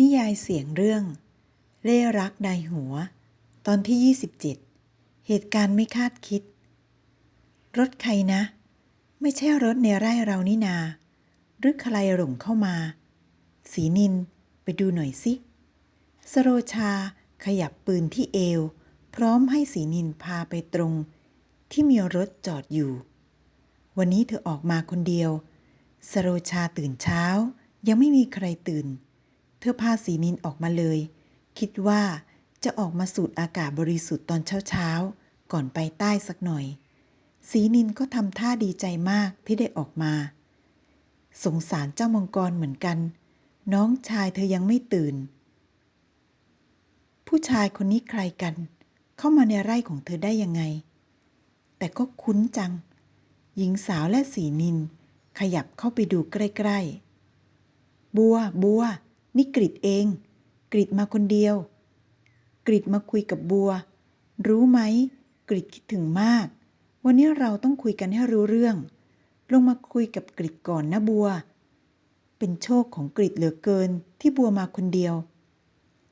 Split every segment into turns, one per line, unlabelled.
นิยายเสียงเรื่อง เล่รักนหัว ตอนที่ 27 เหตุการณ์ไม่คาดคิด รถใครนะ ไม่ใช่รถในไร่เรานี่นา หรือใครหลงเข้ามา สีนินไปดูหน่อยสิ สโรชาขยับปืนที่เอว พร้อมให้สีนินพาไปตรง ที่มีรถจอดอยู่ วันนี้เธอออกมาคนเดียว สโรชาตื่นเช้า ยังไม่มีใครตื่น ธอพาสีนินออกมาเลย คิดว่าจะออกมาสูดอากาศบริสุทธิ์ตอนเช้าๆ ก่อนไปใต้สักหน่อย สีนินก็ทำท่าดีใจมากที่ได้ออกมา สงสารเจ้ามังกรเหมือนกัน น้องชายเธอยังไม่ตื่น ผู้ชายคนนี้ใครกัน เข้ามาในไร่ของเธอได้ยังไง แต่ก็คุ้นจัง หญิงสาวและสีนินขยับเข้าไปดูใกล้ๆ บัวบัว นี่กริดเอง กริดมาคนเดียว กริดมาคุยกับบัว รู้ไหม กริดคิดถึงมาก วันนี้เราต้องคุยกันให้รู้เรื่อง ลงมาคุยกับกริดก่อนนะบัว เป็นโชคของกริดเหลือเกินที่บัวมาคนเดียว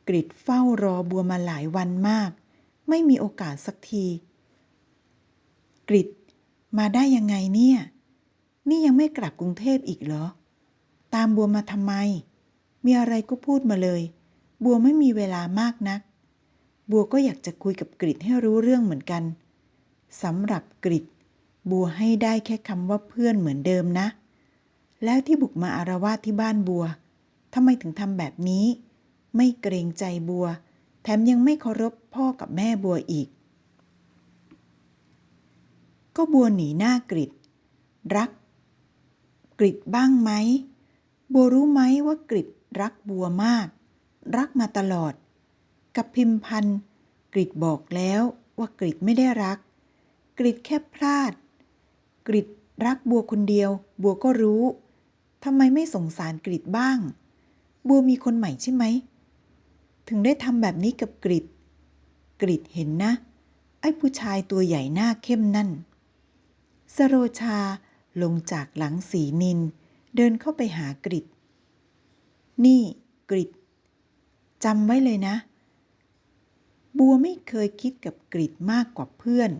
กริดเฝ้ารอบัวมาหลายวันมาก ไม่มีโอกาสสักที กริดมาได้ยังไงเนี่ย นี่ยังไม่กลับกรุงเทพอีกเหรอ ตามบัวมาทำไม มีอะไรก็พูดมาเลย บัวไม่มีเวลามากนัก บัวก็อยากจะคุยกับกริดให้รู้เรื่องเหมือนกันสำหรับกริดบัวให้ได้แค่คำว่าเพื่อนเหมือนเดิมนะ แล้วที่บุกมาอารวาสที่บ้านบัวทำไมถึงทำแบบนี้ ไม่เกรงใจบัว แถมยังไม่เคารพพ่อกับแม่บัวอีก ก็บัวหนีหน้ากริดรัก กริดบ้างไหม บัวรู้ไหมว่ากริด รักบัวมาก รักมาตลอด กับพิมพันธ์กริดบอกแล้วว่ากริดไม่ได้รัก กริดแค่พลาด กริดรักบัวคนเดียว บัวก็รู้ทำไมไม่สงสารกริดบ้าง บัวมีคนใหม่ใช่ไหม ถึงได้ทำแบบนี้กับกริดกริดเห็นนะ ไอ้ผู้ชายตัวใหญ่หน้าเข้มนั่น สโรชาลงจากหลังสีนิน เดินเข้าไปหากริด นี่กริดจำไว้เลยนะ บัวไม่เคยคิดกับกริดมากกว่าเพื่อน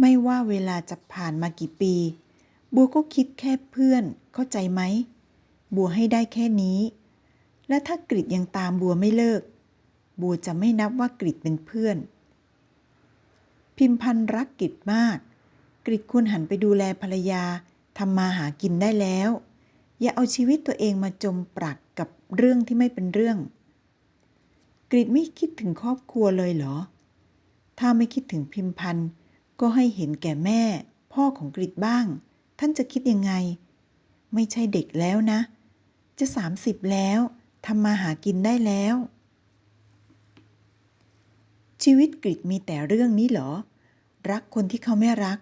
ไม่ว่าเวลาจะผ่านมากี่ปี บัวก็คิดแค่เพื่อน เข้าใจไหม บัวให้ได้แค่นี้ และถ้ากริดยังตามบัวไม่เลิก บัวจะไม่นับว่ากริดเป็นเพื่อน พิมพันธ์รักกริดมาก กริดควรหันไปดูแลภรรยาทำมาหากินได้แล้ว อย่าเอาชีวิตตัวเองมาจมปลักกับเรื่องที่ไม่เป็นเรื่อง กริดไม่คิดถึงครอบครัวเลยเหรอ ถ้าไม่คิดถึงพิมพันธ์ก็ให้เห็นแก่แม่ พ่อของกริดบ้าง ท่านจะคิดยังไง ไม่ใช่เด็กแล้วนะ จะสามสิบแล้วทำมาหากินได้แล้ว ชีวิตกริดมีแต่เรื่องนี้เหรอ รักคนที่เขาไม่รัก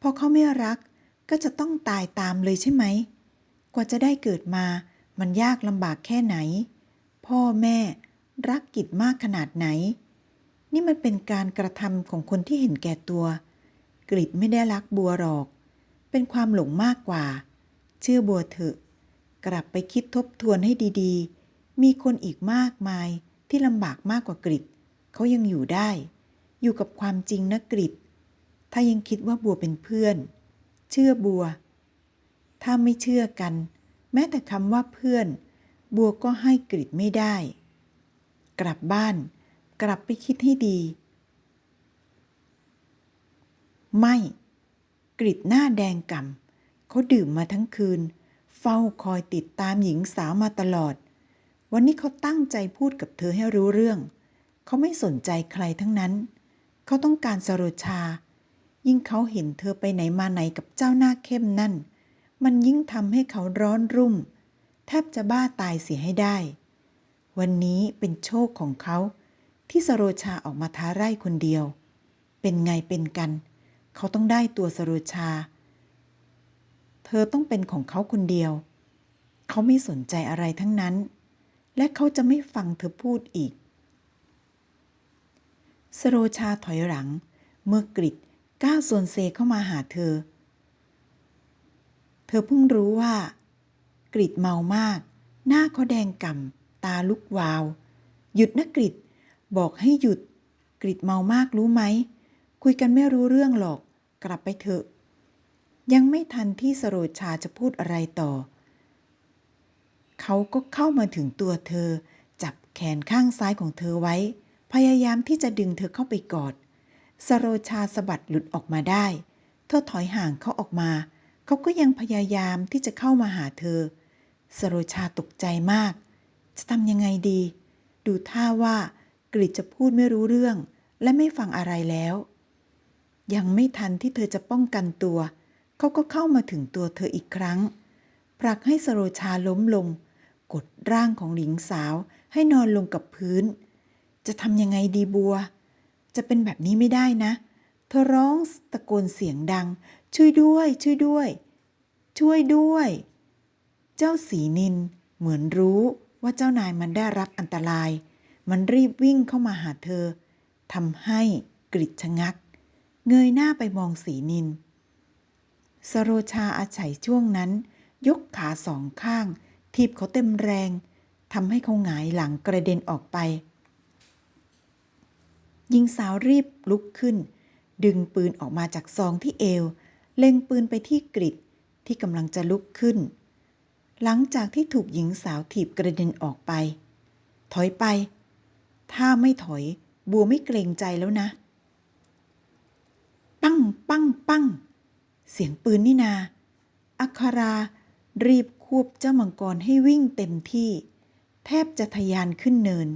พอเขาไม่รักก็จะต้องตายตามเลยใช่ไหม กว่าจะได้เกิดมามันยากลำบากแค่ไหน พ่อแม่รักกิจมากขนาดไหน นี่มันเป็นการกระทำของคนที่เห็นแก่ตัว กริดไม่ได้รักบัวหรอก เป็นความหลงมากกว่า เชื่อบัวเถอะ กลับไปคิดทบทวนให้ดีๆ มีคนอีกมากมายที่ลำบากมากกว่ากริดเขายังอยู่ได้ อยู่กับความจริงนะกริดถ้ายังคิดว่าบัวเป็นเพื่อน เชื่อบัว ถ้าไม่เชื่อกัน แม้แต่คำว่าเพื่อน บัวก็ให้กริดไม่ได้ กลับบ้าน กลับไปคิดให้ดี ไม่กริดหน้าแดงก่ำเขาดื่มมาทั้งคืน เฝ้าคอยติดตามหญิงสาวมาตลอด วันนี้เขาตั้งใจพูดกับเธอให้รู้เรื่อง เขาไม่สนใจใครทั้งนั้น เขาต้องการสโรชา ยิ่งเขาเห็นเธอไปไหนมาไหนกับเจ้าหน้าเข้มนั่น มันยิ่งทำให้เขาร้อนรุ่ม แทบจะบ้าตายเสียให้ได้ วันนี้เป็นโชคของเขา ที่สโรชาออกมาท้าไร่คนเดียว เป็นไงเป็นกัน เขาต้องได้ตัวสโรชา เธอต้องเป็นของเขาคนเดียว เขาไม่สนใจอะไรทั้งนั้น และเขาจะไม่ฟังเธอพูดอีก สโรชาถอยหลัง เมื่อกริดก้าวส่วนเซเข้ามาหาเธอ เธอเพิ่งรู้ว่ากริดเมามาก หน้าเขาแดงก่ำตาลุกวาว หยุดนะกริดบอกให้หยุด กริดเมามากรู้ไหม คุยกันไม่รู้เรื่องหรอก กลับไปเถอะ ยังไม่ทันที่สโรชาจะพูดอะไรต่อ เขาก็เข้ามาถึงตัวเธอ จับแขนข้างซ้ายของเธอไว้ พยายามที่จะดึงเธอเข้าไปกอด สโรชาสะบัดหลุดออกมาได้ เธอถอยห่างเขาออกมา เขาก็ยังพยายามที่จะเข้ามาหาเธอ สโรชาตกใจมาก จะทำยังไงดี ดูท่าว่ากริจจะพูดไม่รู้เรื่อง และไม่ฟังอะไรแล้ว ยังไม่ทันที่เธอจะป้องกันตัว เขาก็เข้ามาถึงตัวเธออีกครั้งผลักให้สโรชาล้มลง กดร่างของหญิงสาวให้นอนลงกับพื้น จะทำยังไงดีบัว จะเป็นแบบนี้ไม่ได้นะ เธอร้องตะโกนเสียงดัง ช่วยด้วย ช่วยด้วย ช่วยด้วย เจ้าสีนินเหมือนรู้ว่าเจ้านายมันได้รับอันตราย มันรีบวิ่งเข้ามาหาเธอทำให้กริดชะงัก เงยหน้าไปมองสีนิน สโรชาอาศัยช่วงนั้น ยกขาสองข้าง ทีบเขาเต็มแรงทำให้เขาหงายหลังกระเด็นออกไปหญิงสาวรีบลุกขึ้น ดึงปืนออกมาจากซองที่เอว เล็งปืนไปที่กริดที่กำลังจะลุกขึ้น หลังจากที่ถูกหญิงสาวถีบกระเด็นออกไป ถอยไป ถ้าไม่ถอยบัวไม่เกรงใจแล้วนะ ปั้งปั้งปั้ง เสียงปืนนี่นา อัครา รีบควบเจ้ามังกรให้วิ่งเต็มที่ แทบจะทะยานขึ้นเนิน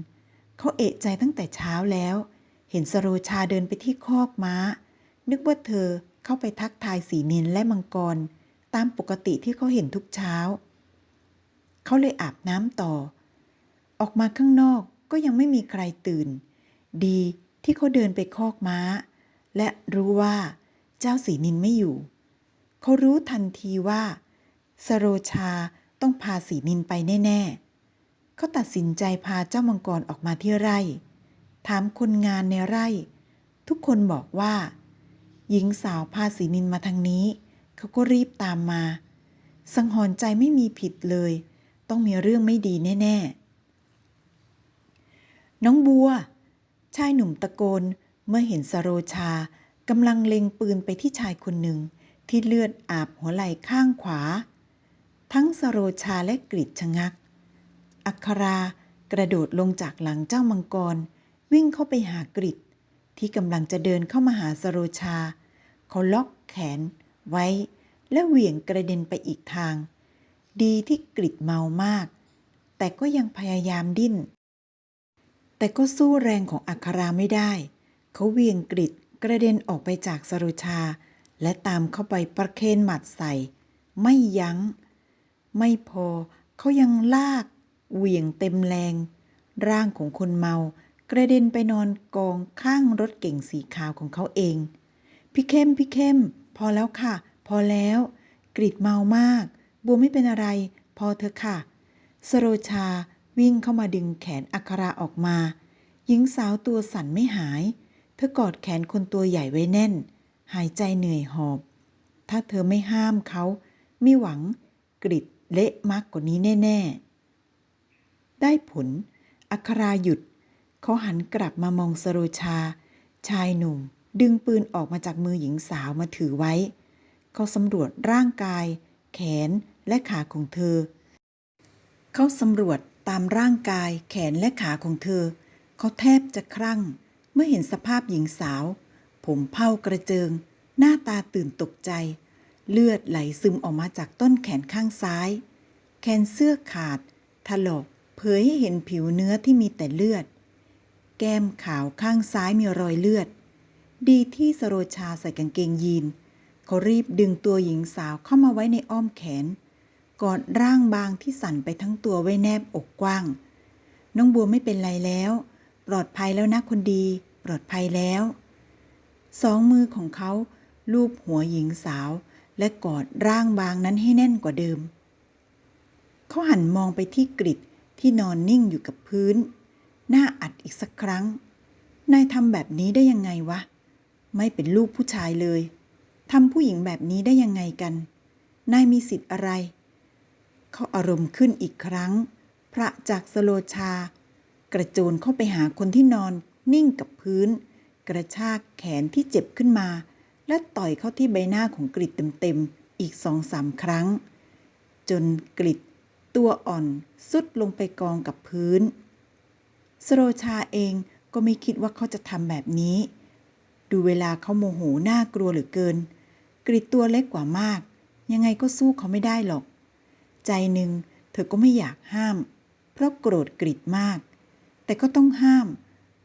เขาเอะใจตั้งแต่เช้าแล้ว เห็นสโรชาเดินไปที่คอกม้า นึกว่าเธอ เข้าไปทักทายสีนินและมังกร ตามปกติที่เขาเห็นทุกเช้า เขาเลยอาบน้ำต่อ ออกมาข้างนอกก็ยังไม่มีใครตื่น ดีที่เขาเดินไปคอกม้า และรู้ว่าเจ้าสีนินไม่อยู่ เขารู้ทันทีว่า สโรชาต้องพาสีนินไปแน่ ๆ เขาตัดสินใจพาเจ้ามังกรออกมาที่ไร่ ถามคนงานในไร่ ทุกคนบอกว่า หญิงสาวพาสีนินมาทางนี้ เขาก็รีบตามมา สังหรณ์ใจไม่มีผิดเลย ต้องมีเรื่องไม่ดีแน่ ๆ น้องบัว ชายหนุ่มตะโกนเมื่อเห็นสโรชากำลังเล็งปืนไปที่ชายคนหนึ่ง ที่เลือดอาบหัวไหล่ข้างขวา ทั้งสโรชาและกริดชะงัก อัครากระโดดลงจากหลังเจ้ามังกร วิ่งเข้าไปหากริด ที่กำลังจะเดินเข้ามาหาสโรชา เขาล็อกแขนไว้ และเหวี่ยงกระเด็นไปอีกทาง ดีที่กริดเมามาก แต่ก็ยังพยายามดิ้น แต่ก็สู้แรงของอัคราไม่ได้ เขาเหวี่ยงกริดกระเด็นออกไปจากสโรชา และตามเข้าไปประเคนหมัดใส่ ไม่ยัง้ง ไม่พอเขายังลากเหวี่ยงเต็มแรง ร่างของคนเมา กระเด็นไปนอนกองข้างรถเก่งสีขาวของเขาเอง พี่เข้มพี่เข้ม พอแล้วค่ะ พอแล้ว กริดเมามาก บัวไม่เป็นอะไร พอเธอค่ะ สโรชาวิ่งเข้ามาดึงแขนอัคราออกมา หญิงสาวตัวสั่นไม่หาย เธอกอดแขนคนตัวใหญ่ไว้แน่น หายใจเหนื่อยหอบ ถ้าเธอไม่ห้ามเขาไม่หวังกริดเละมากกว่านี้แน่ ๆ ได้ผล อัคราหยุด เขาหันกลับมามองสโรชา ชายหนุ่ม ดึงปืนออกมาจากมือหญิงสาวมาถือไว้ เขาสำรวจร่างกาย แขนและขาของเธอ เขาสำรวจตามร่างกาย แขนและขาของเธอ เขาแทบจะครั่ง เมื่อเห็นสภาพหญิงสาว ผมเผากระเจิง หน้าตาตื่นตกใจ เลือดไหลซึมออกมาจากต้นแขนข้างซ้าย แขนเสื้อขาดถลอกเผยให้เห็นผิวเนื้อที่มีแต่เลือด แก้มขาวข้างซ้ายมีรอยเลือด ดีที่สโรชาใส่กางเกงยีน เขารีบดึงตัวหญิงสาวเข้ามาไว้ในอ้อมแขน กอดร่างบางที่สั่นไปทั้งตัวไว้แนบอกกว้าง น้องบัวไม่เป็นไรแล้ว ปลอดภัยแล้วนะคนดี ปลอดภัยแล้ว สองมือของเขาลูบหัวหญิงสาว และกอดร่างบางนั้นให้แน่นกว่าเดิม เขาหันมองไปที่กริดที่นอนนิ่งอยู่กับพื้น หน้าอัดอีกสักครั้ง นายทำแบบนี้ได้ยังไงวะ ไม่เป็นลูกผู้ชายเลยทำผู้หญิงแบบนี้ได้ยังไงกัน นายมีสิทธิ์อะไร เขาอารมณ์ขึ้นอีกครั้ง พระจากสโลชา กระโจนเข้าไปหาคนที่นอน นิ่งกับพื้น กระชากแขนที่เจ็บขึ้นมา และต่อยเข้าที่ใบหน้าของกริดเต็มๆ อีกสองสามครั้ง จนกริดตัวอ่อนสุดลงไปกองกับพื้น สโรชาเองก็ไม่คิดว่าเขาจะทำแบบนี้ ดูเวลาเขาโมโหน่ากลัวเหลือเกิน กริดตัวเล็กกว่ามาก ยังไงก็สู้เขาไม่ได้หรอก ใจหนึ่งเธอก็ไม่อยากห้าม เพราะโกรธกริดมาก แต่ก็ต้องห้าม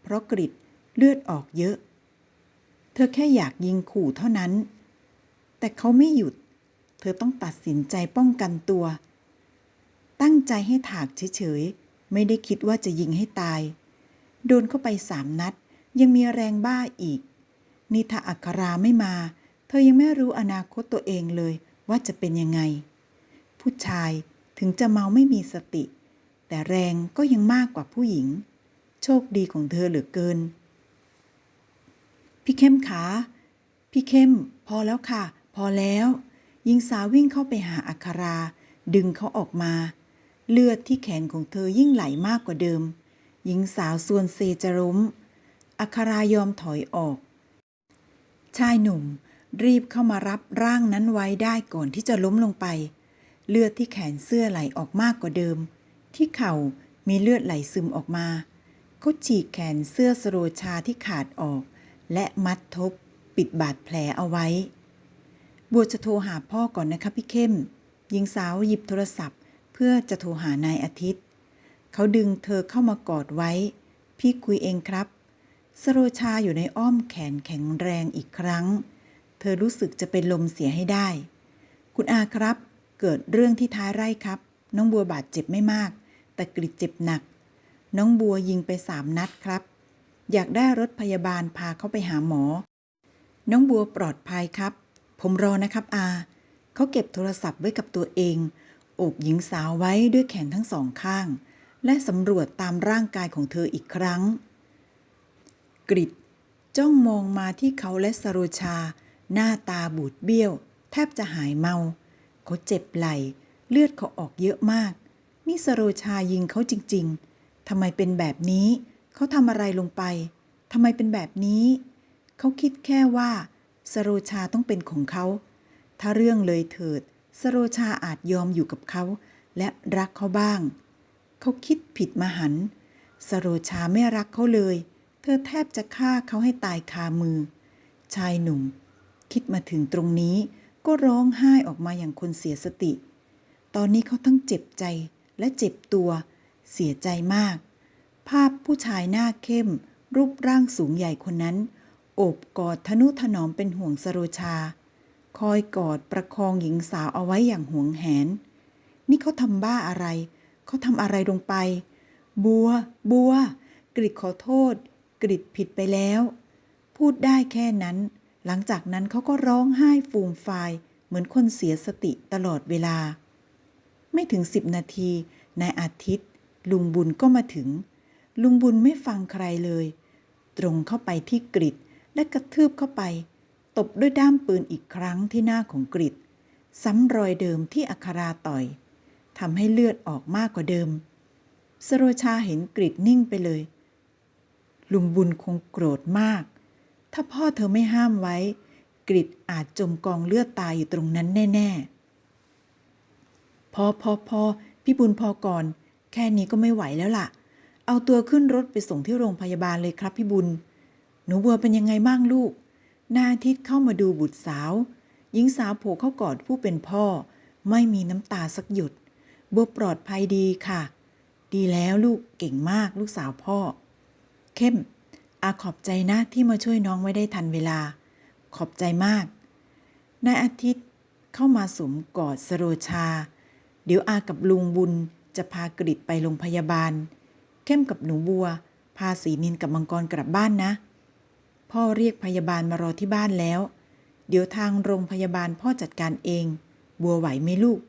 เพราะกริดเลือดออกเยอะ เธอแค่อยากยิงขู่เท่านั้น แต่เขาไม่หยุด เธอต้องตัดสินใจป้องกันตัว ตั้งใจให้ถากเฉยๆ ไม่ได้คิดว่าจะยิงให้ตาย โดนเข้าไปสามนัด ยังมีแรงบ้าอีก นี่ถ้าอัคราไม่มา เธอยังไม่รู้อนาคตตัวเองเลยว่าจะเป็นยังไง ผู้ชายถึงจะเมาไม่มีสติ แต่แรงก็ยังมากกว่าผู้หญิง โชคดีของเธอเหลือเกิน พี่เข้มขา พี่เข้ม พอแล้วค่ะ พอแล้วหญิงสาววิ่งเข้าไปหาอัครา ดึงเขาออกมา เลือดที่แขนของเธอยิ่งไหลมากกว่าเดิม หญิงสาวส่วนเซจะล้มอัครายอมถอยออก ชายหนุ่มรีบเข้ามารับร่างนั้นไว้ได้ก่อนที่จะล้มลงไป เลือดที่แขนเสื้อไหลออกมากกว่าเดิม ที่เข่ามีเลือดไหลซึมออกมา เขาฉีกแขนเสื้อสโรชาที่ขาดออก และมัดทบปิดบาดแผลเอาไว้ บัวจะโทรหาพ่อก่อนนะคะพี่เข้ม หญิงสาวหยิบโทรศัพท์ พื่อจะโทรหานายอาทิตย์ เขาดึงเธอเข้ามากอดไว้ พี่คุยเองครับ สโรชาอยู่ในอ้อมแขนแข็งแรงอีกครั้ง เธอรู้สึกจะเป็นลมเสียให้ได้ คุณอาครับ เกิดเรื่องที่ท้ายไร่ครับ น้องบัวบาดเจ็บไม่มาก แต่กริดเจ็บหนัก น้องบัวยิงไปสามนัดครับ อยากได้รถพยาบาลพาเขาไปหาหมอ น้องบัวปลอดภัยครับ ผมรอนะครับอา เขาเก็บโทรศัพท์ไว้กับตัวเอง โอบหญิงสาวไว้ด้วยแขนทั้งสองข้าง และสำรวจตามร่างกายของเธออีกครั้ง กริดจ้องมองมาที่เขาและสโรชา หน้าตาบูดเบี้ยว แทบจะหายเมา เขาเจ็บไหล่ เลือดเขาออกเยอะมาก นี่สโรชายิงเขาจริง ๆทำไมเป็นแบบนี้ เขาทำอะไรลงไปทำไมเป็นแบบนี้ เขาคิดแค่ว่าสโรชาต้องเป็นของเขา ถ้าเรื่องเลยเถิด สโรชาอาจยอมอยู่กับเขา และรักเขาบ้าง เขาคิดผิดมหัน สโรชาไม่รักเขาเลย เธอแทบจะฆ่าเขาให้ตายคามือ ชายหนุ่ม คิดมาถึงตรงนี้ก็ร้องไห้ออกมาอย่างคนเสียสติ ตอนนี้เขาทั้งเจ็บใจและเจ็บตัว เสียใจมาก ภาพผู้ชายหน้าเข้ม รูปร่างสูงใหญ่คนนั้น โอบกอดทนุถนอมเป็นห่วงสโรชา คอยกอดประคองหญิงสาวเอาไว้อย่างหวงแหน นี่เขาทำบ้าอะไร เขาทำอะไรลงไป บัว บัว กริดขอโทษ กริดผิดไปแล้ว พูดได้แค่นั้น หลังจากนั้นเขาก็ร้องไห้ฟูมฟายเหมือนคนเสียสติตลอดเวลา ไม่ถึงสิบนาทีนายอาทิตย์ ลุงบุญก็มาถึง ลุงบุญไม่ฟังใครเลย ตรงเข้าไปที่กริดและกระทืบเข้าไป ตบด้วยด้ามปืนอีกครั้งที่หน้าของกริดซ้ำรอยเดิมที่อัคราต่อยทำให้เลือดออกมากกว่าเดิม สโรชาเห็นกริดนิ่งไปเลย ลุงบุญคงโกรธมาก ถ้าพ่อเธอไม่ห้ามไว้ กริดอาจจมกองเลือดตายอยู่ตรงนั้นแน่ ๆ พอพอพอพี่บุญพอก่อน แค่นี้ก็ไม่ไหวแล้วล่ะ เอาตัวขึ้นรถไปส่งที่โรงพยาบาลเลยครับพี่บุญ หนูบัวเป็นยังไงบ้างลูก นาอาทิตย์เข้ามาดูบุตรสาว หญิงสาวโผล่เข้ากอดผู้เป็นพ่อ ไม่มีน้ำตาสักหยดบัวปลอดภัยดีค่ะ ดีแล้วลูกเก่งมากลูกสาวพ่อ เข้ม อาขอบใจนะที่มาช่วยน้องไว้ได้ทันเวลา ขอบใจมากนายอาทิตย์เข้ามาสวมกอดสโรชา เดี๋ยวอากับลุงบุญจะพากริดไปโรงพยาบาล เข้มกับหนูบัว พาสีนินกับมังกรกลับบ้านนะ พ่อเรียกพยาบาลมารอที่บ้านแล้ว เดี๋ยวทางโรงพยาบาลพ่อจัดการเอง บัวไหวไหมลูก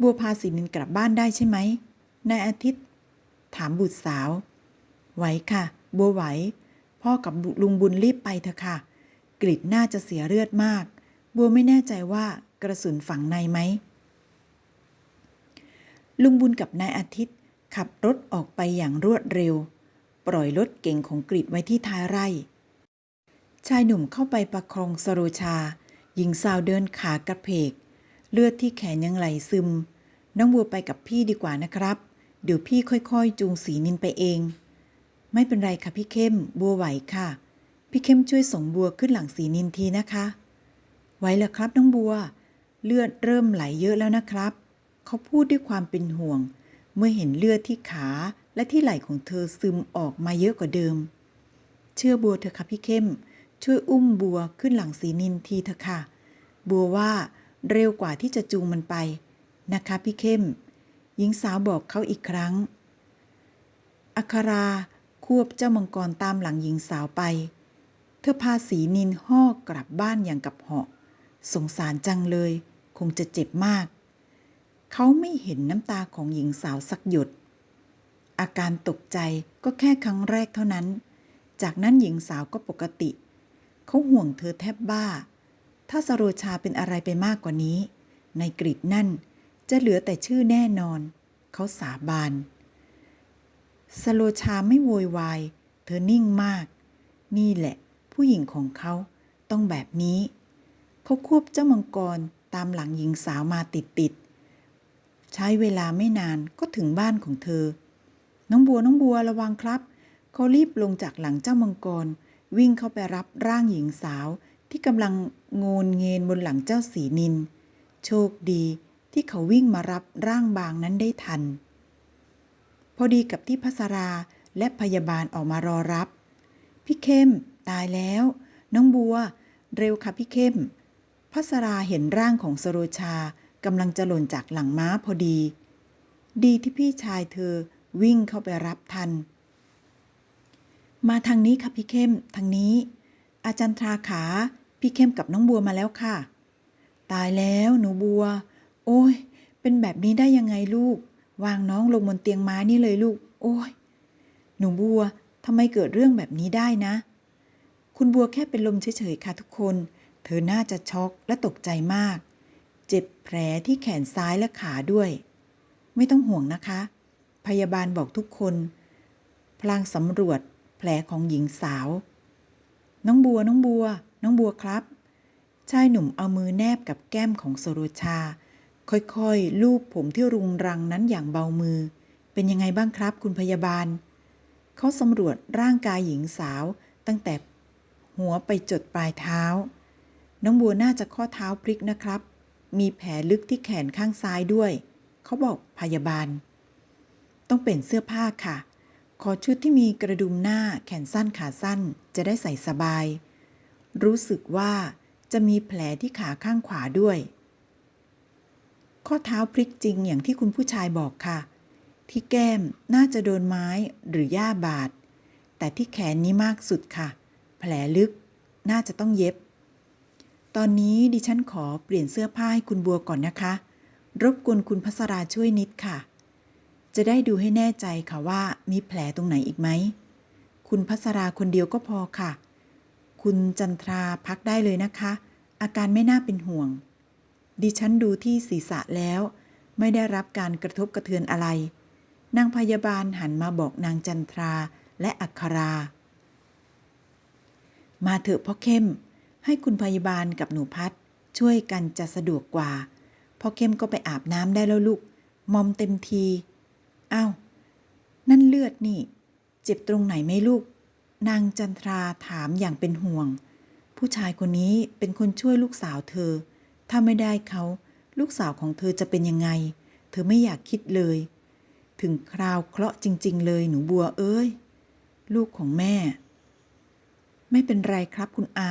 บัวพาสีนินกลับบ้านได้ใช่ไหมนายอาทิตย์ ถามบุตรสาว ไหวค่ะ บัวไหว พ่อกับลุงบุญรีบไปเถอะค่ะ กริดน่าจะเสียเลือดมาก บัวไม่แน่ใจว่ากระสุนฝังในไหม ลุงบุญกับนายอาทิตย์ขับรถออกไปอย่างรวดเร็ว ปล่อยรถเก่งของกริดไว้ที่ท้ายไร่ ชายหนุ่มเข้าไปประคองสโรชา หญิงสาวเดินขากระเพก เลือดที่แขนยังไหลซึม น้องบัวไปกับพี่ดีกว่านะครับ เดี๋ยวพี่ค่อยๆ จูงสีนินไปเอง ไม่เป็นไรค่ะพี่เข้ม บัวไหวค่ะ พี่เข้มช่วยส่งบัวขึ้นหลังสีนินทีนะคะ ไหวแล้วครับน้องบัว เลือดเริ่มไหลเยอะแล้วนะครับ เขาพูดด้วยความเป็นห่วง เมื่อเห็นเลือดที่ขา และที่ไหล่ของเธอซึมออกมาเยอะกว่าเดิม เชื่อบัวเถอะค่ะพี่เข้ม ช่วยอุ้มบัวขึ้นหลังสีนินทีเถอะค่ะ บัวว่าเร็วกว่าที่จะจูงมันไป นะคะพี่เข้ม หญิงสาวบอกเขาอีกครั้ง อัคราควบเจ้ามังกรตามหลังหญิงสาวไป เธอพาสีนินห่อกลับบ้านอย่างกับเหาะ สงสารจังเลย คงจะเจ็บมาก เขาไม่เห็นน้ำตาของหญิงสาวสักหยด อาการตกใจก็แค่ครั้งแรกเท่านั้น จากนั้นหญิงสาวก็ปกติ เขาห่วงเธอแทบบ้า ถ้าสโรชาเป็นอะไรไปมากกว่านี้ ในกริดนั่นจะเหลือแต่ชื่อแน่นอน เขาสาบาน สโลชาไม่โวยวาย เธอนิ่งมาก นี่แหละ ผู้หญิงของเขาต้องแบบนี้ เขาควบเจ้ามังกรตามหลังหญิงสาวมาติดติดๆใช้เวลาไม่นานก็ถึงบ้านของเธอ น้องบัวน้องบัวระวังครับ เขารีบลงจากหลังเจ้ามังกร วิ่งเข้าไปรับร่างหญิงสาวที่กำลังโงนเงนบนหลังเจ้าสีนิน โชคดีที่เขาวิ่งมารับร่างบางนั้นได้ทัน พอดีกับที่พัสราและพยาบาลออกมารอรับ พี่เข้มตายแล้ว น้องบัว เร็วค่ะพี่เข้มพัสราเห็นร่างของสโรชากำลังจะหล่นจากหลังม้าพอดี ดีที่พี่ชายเธอ วิ่งเข้าไปรับทัน มาทางนี้ค่ะพี่เข้มทางนี้ อาจารย์ทราขา พี่เข้มกับน้องบัวมาแล้วค่ะ ตายแล้วหนูบัว โอ้ย เป็นแบบนี้ได้ยังไงลูก วางน้องลงบนเตียงม้านี่เลยลูก โอ้ย หนูบัวทำไมเกิดเรื่องแบบนี้ได้นะ คุณบัวแค่เป็นลมเฉยๆค่ะทุกคน เธอน่าจะช็อกและตกใจมาก เจ็บแผลที่แขนซ้ายและขาด้วย ไม่ต้องห่วงนะคะ พยาบาลบอกทุกคน พลางสำรวจแผลของหญิงสาว น้องบัวน้องบัว น้องบัวครับ ชายหนุ่มเอามือแนบกับแก้มของสโรชา ค่อยๆ ลูบผมที่รุงรังนั้นอย่างเบามือ เป็นยังไงบ้างครับคุณพยาบาล เขาสำรวจร่างกายหญิงสาวตั้งแต่หัวไปจดปลายเท้า น้องบัวน่าจะข้อเท้าพลิกนะครับ มีแผลลึกที่แขนข้างซ้ายด้วย เขาบอกพยาบาล ต้องเปลี่ยนเสื้อผ้าค่ะ ขอชุดที่มีกระดุมหน้าแขนสั้นขาสั้นจะได้ใส่สบาย รู้สึกว่าจะมีแผลที่ขาข้างขวาด้วย ข้อเท้าพลิกจริงอย่างที่คุณผู้ชายบอกค่ะ ที่แก้มน่าจะโดนไม้หรือหญ้าบาด แต่ที่แขนนี้มากสุดค่ะ แผลลึกน่าจะต้องเย็บ ตอนนี้ดิฉันขอเปลี่ยนเสื้อผ้าให้คุณบัวก่อนนะคะ รบกวนคุณพัสราช่วยนิดค่ะ จะได้ดูให้แน่ใจค่ะว่ามีแผลตรงไหนอีกไหม คุณพัสราคนเดียวก็พอค่ะ คุณจันทราพักได้เลยนะคะ อาการไม่น่าเป็นห่วง ดิฉันดูที่ศีรษะแล้ว ไม่ได้รับการกระทบกระเทือนอะไร นางพยาบาลหันมาบอกนางจันทราและอัครา มาเถอะพ่อเข้ม ให้คุณพยาบาลกับหนูพัดช่วยกันจะสะดวกกว่า พ่อเข้มก็ไปอาบน้ำได้แล้วลูก มอมเต็มที อ้าว นั่นเลือดนี่ เจ็บตรงไหนไหมลูก นางจันทราถามอย่างเป็นห่วง ผู้ชายคนนี้เป็นคนช่วยลูกสาวเธอ ถ้าไม่ได้เขาลูกสาวของเธอจะเป็นยังไง เธอไม่อยากคิดเลย ถึงคราวเคราะห์จริง ๆ เลยหนูบัวเอ้ย ลูกของแม่ ไม่เป็นไรครับคุณอา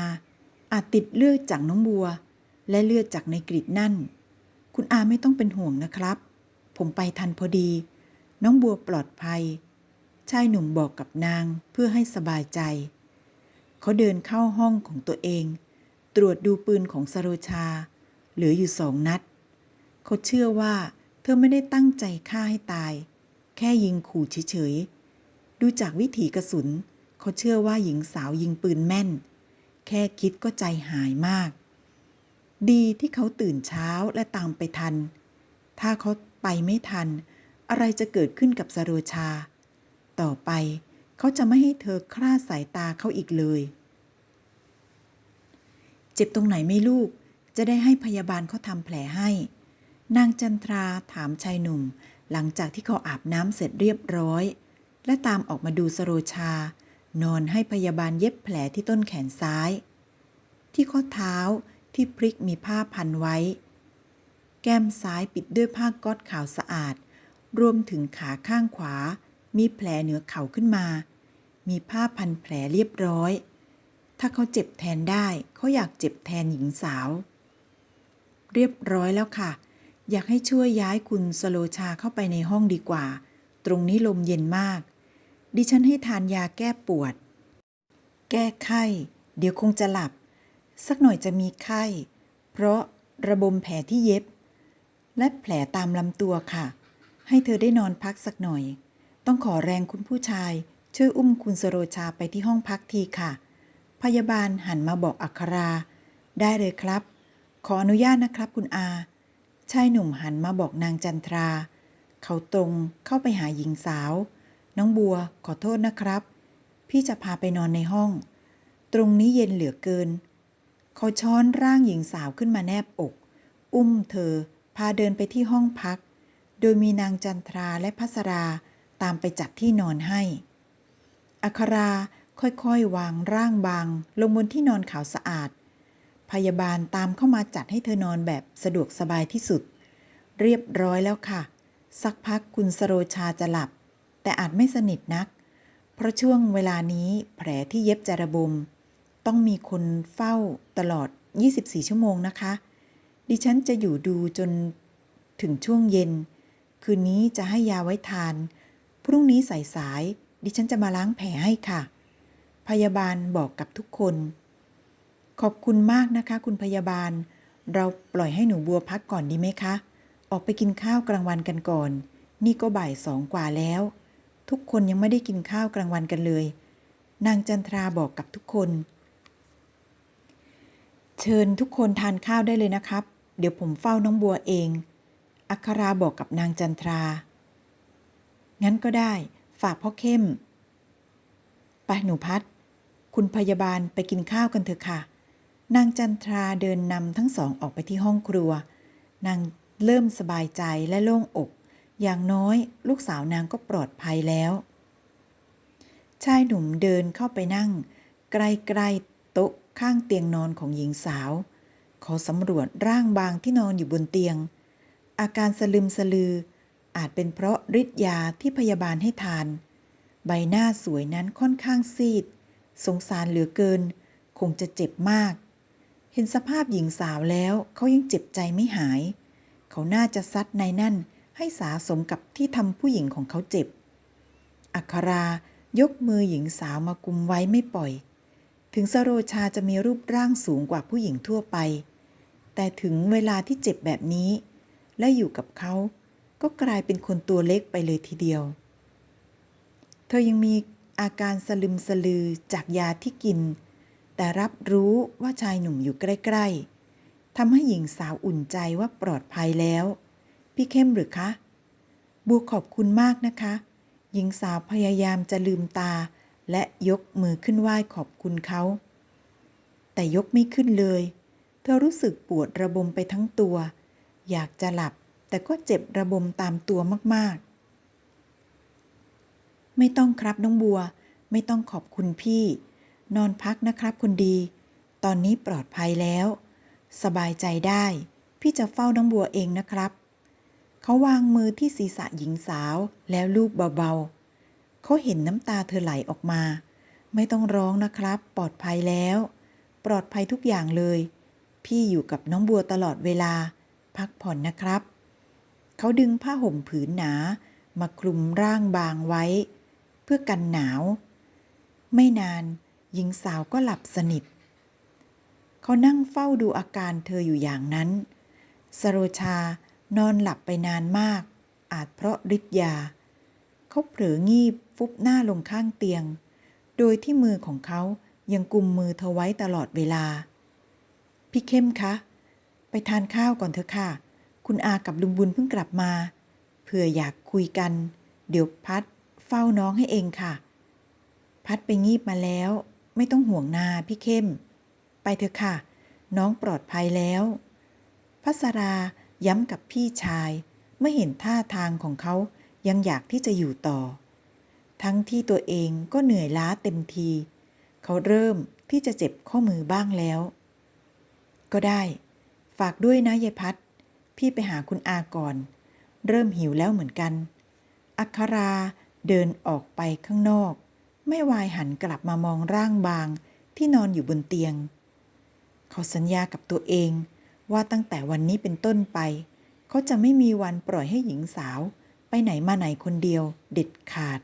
อาจติดเลือดจากน้องบัว และเลือดจากในกรีดนั่น คุณอาไม่ต้องเป็นห่วงนะครับ ผมไปทันพอดี น้องบัวปลอดภัย ชายหนุ่มบอกกับนางเพื่อให้สบายใจ เขาเดินเข้าห้องของตัวเอง ตรวจดูปืนของสโรชา เหลืออยู่สองนัด เขาเชื่อว่าเธอไม่ได้ตั้งใจฆ่าให้ตาย แค่ยิงขู่เฉยๆ ดูจากวิถีกระสุน เขาเชื่อว่าหญิงสาวยิงปืนแม่น แค่คิดก็ใจหายมาก ดีที่เขาตื่นเช้าและตามไปทัน ถ้าเขาไปไม่ทัน อะไรจะเกิดขึ้นกับสโรชา ต่อไปเขาจะไม่ให้เธอคลาดสายตาเขาอีกเลย เจ็บตรงไหนไม่ลูก จะได้ให้พยาบาลเขาทำแผลให้ นางจันทราถามชายหนุ่ม หลังจากที่เขาอาบน้ำเสร็จเรียบร้อย และตามออกมาดูสโรชา นอนให้พยาบาลเย็บแผลที่ต้นแขนซ้าย ที่ข้อเท้าที่พริกมีผ้าพันไว้ แก้มซ้ายปิดด้วยผ้าก๊อตขาวสะอาด รวมถึงขาข้างขวา มีแผลเหนือเข่าขึ้นมา มีผ้าพันแผลเรียบร้อย ถ้าเขาเจ็บแทนได้เขาอยากเจ็บแทนหญิงสาว เรียบร้อยแล้วค่ะ อยากให้ช่วยย้ายคุณสโลชาเข้าไปในห้องดีกว่า ตรงนี้ลมเย็นมาก ดิฉันให้ทานยาแก้ปวด แก้ไข้ เดี๋ยวคงจะหลับ สักหน่อยจะมีไข้ เพราะระบมแผลที่เย็บ และแผลตามลำตัวค่ะ ให้เธอได้นอนพักสักหน่อย ต้องขอแรงคุณผู้ชาย ช่วยอุ้มคุณสโรชาไปที่ห้องพักทีค่ะ พยาบาลหันมาบอกอัครา ได้เลยครับ ขออนุญาตนะครับคุณอา ชายหนุ่มหันมาบอกนางจันทรา เขาตรงเข้าไปหาหญิงสาว น้องบัวขอโทษนะครับ พี่จะพาไปนอนในห้อง ตรงนี้เย็นเหลือเกิน เขาช้อนร่างหญิงสาวขึ้นมาแนบอก อุ้มเธอพาเดินไปที่ห้องพัก โดยมีนางจันทราและพัสราตามไปจัดที่นอนให้ อัคราค่อยๆ วางร่างบางลงบนที่นอนขาวสะอาด พยาบาลตามเข้ามาจัดให้เธอนอนแบบสะดวกสบายที่สุด เรียบร้อยแล้วค่ะ สักพักคุณสโรชาจะหลับ แต่อาจไม่สนิทนัก เพราะช่วงเวลานี้แผลที่เย็บจะระบม ต้องมีคนเฝ้าตลอด 24 ชั่วโมงนะคะ ดิฉันจะอยู่ดูจนถึงช่วงเย็น คืนนี้จะให้ยาไว้ทาน พรุ่งนี้สายๆดิฉันจะมาล้างแผลให้ค่ะ พยาบาลบอกกับทุกคน ขอบคุณมากนะคะ คุณพยาบาล เราปล่อยให้หนูบัวพักก่อนดีไหมคะ ออกไปกินข้าวกลางวันกันก่อน นี่ก็บ่ายสองกว่าแล้ว ทุกคนยังไม่ได้กินข้าวกลางวันกันเลย นางจันทราบอกกับทุกคน เชิญทุกคนทานข้าวได้เลยนะครับ เดี๋ยวผมเฝ้าน้องบัวเอง อัคราบอกกับนางจันทรา งั้นก็ได้ ฝากพ่อเข้ม ไปหนูพัด คุณพยาบาลไปกินข้าวกันเถอะค่ะ นางจันทราเดินนำทั้งสองออกไปที่ห้องครัว นางเริ่มสบายใจและโล่งอก อย่างน้อยลูกสาวนางก็ปลอดภัยแล้ว ชายหนุ่มเดินเข้าไปนั่ง ใกล้ๆโต๊ะข้างเตียงนอนของหญิงสาว เขาสำรวจร่างบางที่นอนอยู่บนเตียง อาการสลึมสลือ อาจเป็นเพราะฤทธิ์ยาที่พยาบาลให้ทาน ใบหน้าสวยนั้นค่อนข้างซีด สงสารเหลือเกิน คงจะเจ็บมาก เห็นสภาพหญิงสาวแล้วเขายังเจ็บใจไม่หาย เขาน่าจะซัดในนั่นให้สาสมกับที่ทำผู้หญิงของเขาเจ็บ อัครายกมือหญิงสาวมากุมไว้ไม่ปล่อย ถึงสโรชาจะมีรูปร่างสูงกว่าผู้หญิงทั่วไป แต่ถึงเวลาที่เจ็บแบบนี้ และอยู่กับเขา ก็กลายเป็นคนตัวเล็กไปเลยทีเดียว เธอยังมีอาการสลึมสลือจากยาที่กิน แต่รับรู้ว่าชายหนุ่มอยู่ใกล้ ๆทำให้หญิงสาวอุ่นใจว่าปลอดภัยแล้ว พี่เข้มหรือคะ บัวขอบคุณมากนะคะ หญิงสาวพยายามจะลืมตา และยกมือขึ้นไหว้ขอบคุณเขา แต่ยกไม่ขึ้นเลย เธอรู้สึกปวดระบมไปทั้งตัว อยากจะหลับ แต่ก็เจ็บระบมตามตัวมากๆ ไม่ต้องครับน้องบัว ไม่ต้องขอบคุณพี่ นอนพักนะครับคุณดี ตอนนี้ปลอดภัยแล้ว สบายใจได้ พี่จะเฝ้าน้องบัวเองนะครับ เขาวางมือที่ศีรษะหญิงสาวแล้วลูบเบาๆ เขาเห็นน้ำตาเธอไหลออกมา ไม่ต้องร้องนะครับ ปลอดภัยแล้ว ปลอดภัยทุกอย่างเลยพี่อยู่กับน้องบัวตลอดเวลา พักผ่อนนะครับ เขาดึงผ้าห่มผืนหนามาคลุมร่างบางไว้ เพื่อกันหนาว ไม่นานหญิงสาวก็หลับสนิท เขานั่งเฝ้าดูอาการเธออยู่อย่างนั้น สโรชานอนหลับไปนานมาก อาจเพราะฤทธิ์ยา เขาเผลองีบฟุบหน้าลงข้างเตียง โดยที่มือของเขายังกุมมือเธอไว้ตลอดเวลา พี่เข้มคะ ไปทานข้าวก่อนเถอะค่ะ คุณอากับลุงบุญเพิ่งกลับมา เผื่ออยากคุยกัน เดี๋ยวพัดเฝ้าน้องให้เองค่ะ พัดไปงีบมาแล้ว ไม่ต้องห่วงนาพี่เข้ม ไปเถอะค่ะ น้องปลอดภัยแล้วพัสราย้ำกับพี่ชาย เมื่อเห็นท่าทางของเขายังอยากที่จะอยู่ต่อ ทั้งที่ตัวเองก็เหนื่อยล้าเต็มที เขาเริ่มที่จะเจ็บข้อมือบ้างแล้ว ก็ได้ ฝากด้วยนะยายพัด พี่ไปหาคุณอาก่อน เริ่มหิวแล้วเหมือนกัน อัคราเดินออกไปข้างนอก ไม่วายหันกลับมามองร่างบางที่นอนอยู่บนเตียง เขาสัญญากับตัวเองว่าตั้งแต่วันนี้เป็นต้นไป เขาจะไม่มีวันปล่อยให้หญิงสาว ไปไหนมาไหนคนเดียวเด็ดขาด